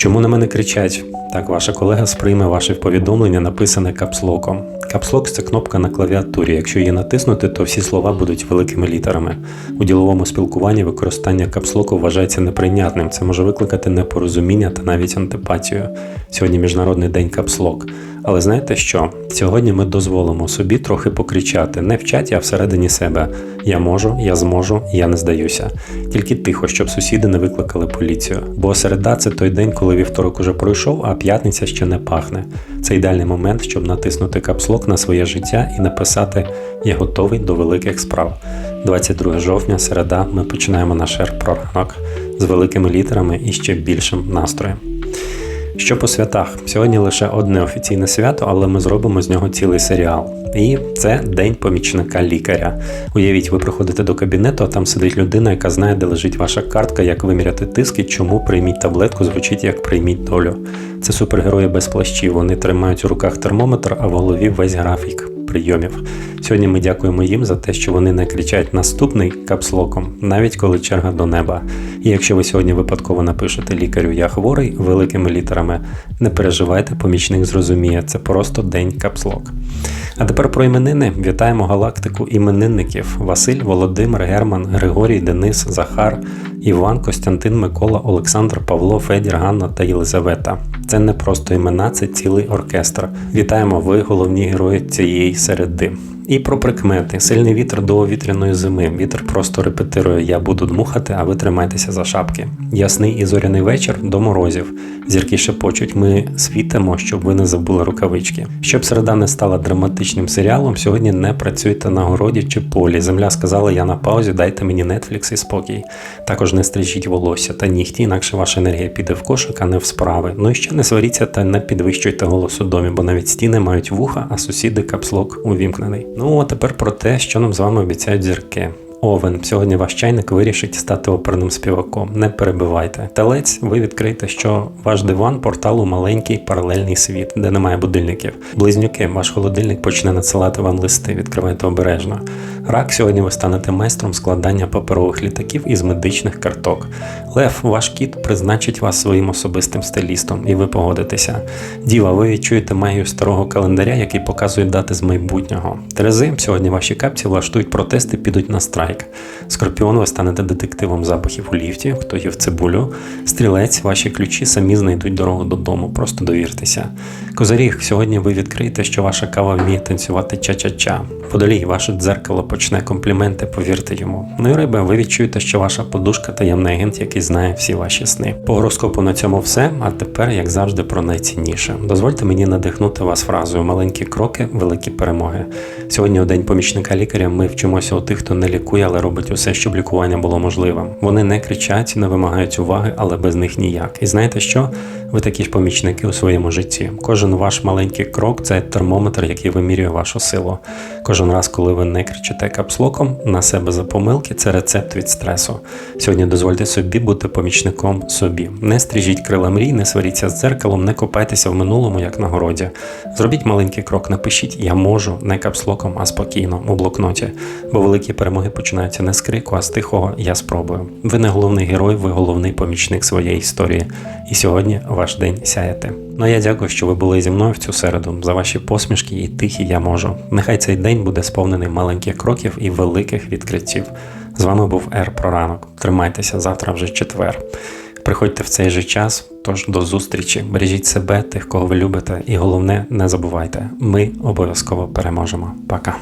Чому на мене кричать? Так, ваша колега сприйме ваше повідомлення, написане капслоком. Капслок це кнопка на клавіатурі. Якщо її натиснути, то всі слова будуть великими літерами. У діловому спілкуванні використання капслоку вважається неприйнятним. Це може викликати непорозуміння та навіть антипатію. Сьогодні міжнародний день капслок. Але знаєте що? Сьогодні ми дозволимо собі трохи покричати не в чаті, а всередині себе. Я можу, я зможу, я не здаюся. Тільки тихо, щоб сусіди не викликали поліцію. Бо середа це той день, коли вівторок уже пройшов, а п'ятниця ще не пахне. Це ідеальний момент, щоб натиснути капслок на своє життя і написати Я готовий до великих справ. 22 жовтня, середа, ми починаємо наш ранок з великими літерами і ще більшим настроєм. Що по святах? Сьогодні лише одне офіційне свято, але ми зробимо з нього цілий серіал. І це день помічника лікаря. Уявіть, ви приходите до кабінету, а там сидить людина, яка знає, де лежить ваша картка, як виміряти тиск і чому прийміть таблетку, звучить як прийміть долю. Це супергерої без плащів. Вони тримають у руках термометр, а в голові весь графік прийомів. Сьогодні ми дякуємо їм за те, що вони не кричать наступний капслоком, навіть коли черга до неба. І якщо ви сьогодні випадково напишете лікарю Я хворий великими літерами, не переживайте, помічник зрозуміє, це просто день капслок. А тепер про іменини. Вітаємо галактику іменинників: Василь, Володимир, Герман, Григорій, Денис, Захар, Іван, Костянтин, Микола, Олександр, Павло, Федір, Ганна та Єлизавета. Це не просто імена, це цілий оркестр. Вітаємо ви, головні герої цієї середи. І про прикмети. Сильний вітер до вітряної зими. Вітер просто репетирує Я буду дмухати, а ви тримайтеся за шапки. Ясний і зоряний вечір до морозів. Зірки шепочуть, ми світимо, щоб ви не забули рукавички. Щоб середа не стала драматичним серіалом, сьогодні не працюйте на городі чи полі. Земля сказала, я на паузі, дайте мені Netflix і спокій. Також не стрижіть волосся та нігті, інакше ваша енергія піде в кошик, а не в справи. Ну і ще не сваріться та не підвищуйте голос у домі, бо навіть стіни мають вуха, а сусіди капслок увімкнений. Ну а тепер про те, що нам з вами обіцяють зірки. Овен, сьогодні ваш чайник вирішить стати оперним співаком. Не перебивайте. Телець, ви відкрите, що ваш диван порталу маленький паралельний світ, де немає будильників. Близнюки, ваш холодильник почне надсилати вам листи. Відкривайте обережно. Рак, сьогодні ви станете майстром складання паперових літаків із медичних карток. Лев, ваш кіт призначить вас своїм особистим стилістом, і ви погодитеся. Діва, ви відчуєте магію старого календаря, який показує дати з майбутнього. Терези, сьогодні ваші капці влаштують протести, підуть на страйк. Скорпіон, ви станете детективом запахів у ліфті, хто їв цибулю. Стрілець, ваші ключі самі знайдуть дорогу додому, просто довіртеся. Козиріг, сьогодні ви відкриєте, що ваша кава вміє танцювати ча-ча-ча. Водолій, ваше дзеркало почне компліменти, повірте йому. Ну і риби, ви відчуєте, що ваша подушка таємний агент, який знає всі ваші сни. По гороскопу на цьому все. А тепер, як завжди, про найцінніше. Дозвольте мені надихнути вас фразою маленькі кроки, великі перемоги. Сьогодні у день помічника лікаря ми вчимося у тих, хто не лікує, але робить усе, щоб лікування було можливим. Вони не кричать, не вимагають уваги, але без них ніяк. І знаєте що? Ви такі ж помічники у своєму житті. Кожен ваш маленький крок це термометр, який вимірює вашу силу. Кожен раз, коли ви не кричите капслоком на себе за помилки, це рецепт від стресу. Сьогодні дозвольте собі бути помічником собі. Не стрижіть крила мрій, не сваріться з дзеркалом, не копайтеся в минулому, як на городі. Зробіть маленький крок, напишіть Я можу не капслоком, а спокійно у блокноті. Бо великі перемоги починаються не з крику, а з тихого Я спробую. Ви не головний герой, ви головний помічник своєї історії. І сьогодні ваш день сяєте. Ну я дякую, що ви були зі мною в цю середу за ваші посмішки і тихі я можу. Нехай цей день буде сповнений маленьких кроків і великих відкриттів. З вами був Ер про ранок. Тримайтеся завтра вже четвер. Приходьте в цей же час, тож до зустрічі. Бережіть себе, тих, кого ви любите, і головне, не забувайте, ми обов'язково переможемо. Пока.